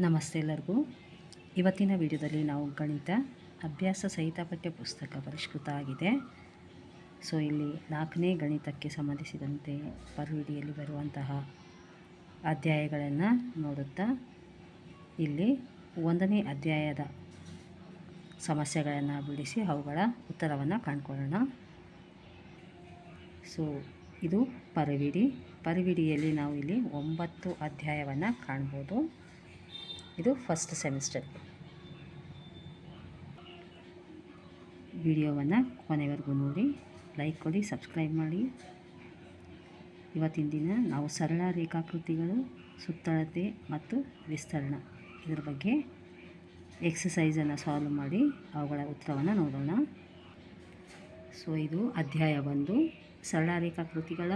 ನಮಸ್ತೆ ಎಲ್ಲರಿಗೂ. ಇವತ್ತಿನ ವಿಡಿಯೋದಲ್ಲಿ ನಾವು ಗಣಿತ ಅಭ್ಯಾಸ ಸಹಿತ ಪಠ್ಯ ಪುಸ್ತಕ ಪರಿಷ್ಕೃತ ಆಗಿದೆ. ಸೊ ಇಲ್ಲಿ ನಾಲ್ಕನೇ ಗಣಿತಕ್ಕೆ ಸಂಬಂಧಿಸಿದಂತೆ ಪರ್ವಿಡಿಯಲ್ಲಿ ಬರುವಂತಹ ಅಧ್ಯಾಯಗಳನ್ನು ನೋಡುತ್ತಾ, ಇಲ್ಲಿ ಒಂದನೇ ಅಧ್ಯಾಯದ ಸಮಸ್ಯೆಗಳನ್ನು ಬಿಡಿಸಿ ಅವುಗಳ ಉತ್ತರವನ್ನು ಕಂಡುಕೊಳ್ಳೋಣ. ಸೊ ಇದು ಪರವಿಡಿ ಪರವಿಡಿಯಲ್ಲಿ ನಾವು ಇಲ್ಲಿ ಒಂಬತ್ತು ಅಧ್ಯಾಯವನ್ನು ಕಾಣ್ಬೋದು. ಇದು ಫಸ್ಟ್ ಸೆಮಿಸ್ಟರ್ ವಿಡಿಯೋವನ್ನು ಕೊನೆವರೆಗೂ ನೋಡಿ ಲೈಕ್ ಕೊಡಿ ಸಬ್ಸ್ಕ್ರೈಬ್ ಮಾಡಿ. ಇವತ್ತಿನ ದಿನ ನಾವು ಸರಳ ರೇಖಾಕೃತಿಗಳು, ಸುತ್ತಳತೆ ಮತ್ತು ವಿಸ್ತರಣ. ಇದರ ಬಗ್ಗೆ ಎಕ್ಸಸೈಸನ್ನು ಸಾಲ್ವ್ ಮಾಡಿ ಅವುಗಳ ಉತ್ತರವನ್ನು ನೋಡೋಣ. ಸೊ ಇದು ಅಧ್ಯಾಯ ಒಂದು. ಸರಳ ರೇಖಾಕೃತಿಗಳ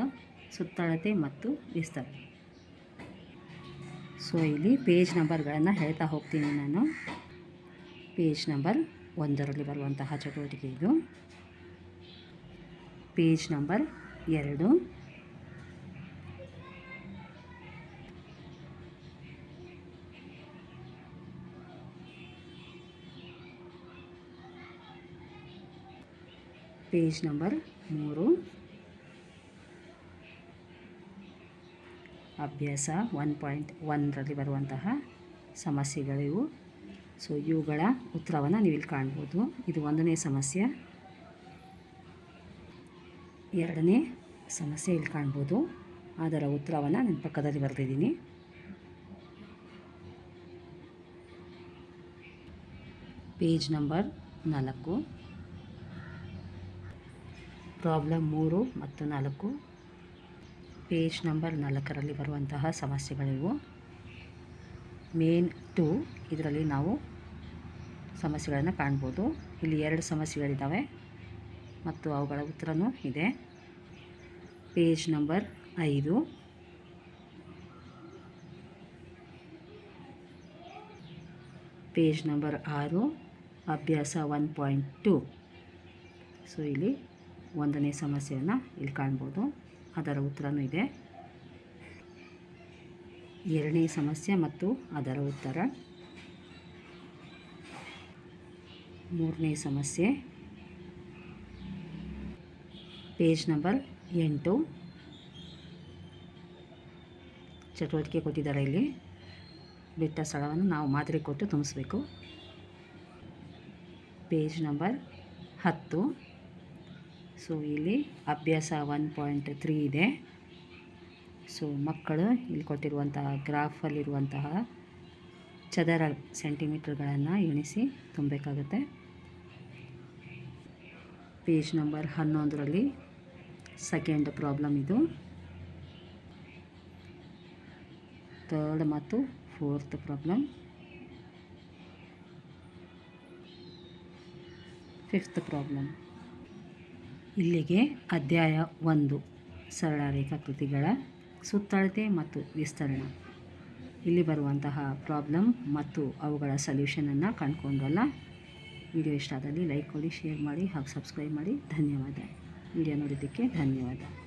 ಸುತ್ತಳತೆ ಮತ್ತು ವಿಸ್ತರಣೆ ಸೊ ಇಲ್ಲಿ ಪೇಜ್ ನಂಬರ್ಗಳನ್ನು ಹೇಳ್ತಾ ಹೋಗ್ತೀನಿ ನಾನು. ಪೇಜ್ ನಂಬರ್ ಒಂದರಲ್ಲಿ ಬರುವಂತಹ ಚಟುವಟಿಕೆ ಇದು. ಪೇಜ್ ನಂಬರ್ ಎರಡು. ಪೇಜ್ ನಂಬರ್ ಮೂರು. ಅಭ್ಯಾಸ ಒನ್ ಪಾಯಿಂಟ್ ಒನ್ರಲ್ಲಿ ಬರುವಂತಹ ಸಮಸ್ಯೆಗಳಿವು. ಸೊ ಇವುಗಳ ಉತ್ತರವನ್ನು ನೀವು ಇಲ್ಲಿ ಕಾಣ್ಬೋದು. ಇದು ಒಂದನೇ ಸಮಸ್ಯೆ. ಎರಡನೇ ಸಮಸ್ಯೆ ಇಲ್ಲಿ ಕಾಣ್ಬೋದು. ಅದರ ಉತ್ತರವನ್ನು ನನ್ನ ಪಕ್ಕದಲ್ಲಿ ಬರೆದಿದ್ದೀನಿ. ಪೇಜ್ ನಂಬರ್ ನಾಲ್ಕು. ಪ್ರಾಬ್ಲಮ್ ಮೂರು ಮತ್ತು ನಾಲ್ಕು. ಪೇಜ್ ನಂಬರ್ ನಾಲ್ಕರಲ್ಲಿ ಬರುವಂತಹ ಸಮಸ್ಯೆಗಳಿವು. ಮೇನ್ ಟು ಇದರಲ್ಲಿ ನಾವು ಸಮಸ್ಯೆಗಳನ್ನು ಕಾಣ್ಬೋದು. ಇಲ್ಲಿ ಎರಡು ಸಮಸ್ಯೆಗಳಿದ್ದಾವೆ ಮತ್ತು ಅವುಗಳ ಉತ್ತರವೂ ಇದೆ. ಪೇಜ್ ನಂಬರ್ ಐದು. ಪೇಜ್ ನಂಬರ್ ಆರು, ಅಭ್ಯಾಸ ಒನ್ ಪಾಯಿಂಟ್ ಟು. ಸೊ, ಇಲ್ಲಿ ಒಂದನೇ ಸಮಸ್ಯೆಯನ್ನು ಇಲ್ಲಿ ಕಾಣ್ಬೋದು. ಅದರ ಉತ್ತರನೂ ಇದೆ. ಎರಡನೇ ಸಮಸ್ಯೆ ಮತ್ತು ಅದರ ಉತ್ತರ. ಮೂರನೇ ಸಮಸ್ಯೆ. ಪೇಜ್ ನಂಬರ್ ಎಂಟು. ಚಟುವಟಿಕೆ ಕೊಟ್ಟಿದ್ದಾರೆ ಇಲ್ಲಿ. ಬಿಟ್ಟ ಸ್ಥಳವನ್ನು ನಾವು ಮಾದರಿ ಕೊಟ್ಟು ತುಂಬಿಸ್ಬೇಕು. ಪೇಜ್ ನಂಬರ್ ಹತ್ತು. ಸೊ ಇಲ್ಲಿ ಅಭ್ಯಾಸ ಒನ್ ಪಾಯಿಂಟ್ ತ್ರೀ ಇದೆ. ಸೊ ಮಕ್ಕಳು ಇಲ್ಲಿ ಕೊಟ್ಟಿರುವಂತಹ ಗ್ರಾಫಲ್ಲಿರುವಂತಹ ಚದರ ಸೆಂಟಿಮೀಟ್ರ್ಗಳನ್ನು ಎಣಿಸಿ ತುಂಬಬೇಕಾಗುತ್ತೆ. ಪೇಜ್ ನಂಬರ್ ಹನ್ನೊಂದರಲ್ಲಿ ಸೆಕೆಂಡ್ ಪ್ರಾಬ್ಲಮ್ ಇದು. ಥರ್ಡ್ ಮತ್ತು ಫೋರ್ತ್ ಪ್ರಾಬ್ಲಮ್ ಫಿಫ್ತ್ ಪ್ರಾಬ್ಲಮ್ ಇಲ್ಲಿಗೆ ಅಧ್ಯಾಯ ಒಂದು ಸರಳ ರೇಖಾಕೃತಿಗಳ ಸುತ್ತಳತೆ ಮತ್ತು ವಿಸ್ತರಣೆ. ಇಲ್ಲಿ ಬರುವಂತಹ ಪ್ರಾಬ್ಲಮ್ ಮತ್ತು ಅವುಗಳ ಸಲ್ಯೂಷನನ್ನು ಕಂಡುಕೊಂಡಲ್ಲ ವಿಡಿಯೋ ಇಷ್ಟ ಆದಲ್ಲಿ ಲೈಕ್ ಕೊಡಿ, ಶೇರ್ ಮಾಡಿ ಹಾಗೂ ಸಬ್ಸ್ಕ್ರೈಬ್ ಮಾಡಿ. ಧನ್ಯವಾದ. ವಿಡಿಯೋ ನೋಡಿದ್ದಕ್ಕೆ ಧನ್ಯವಾದ.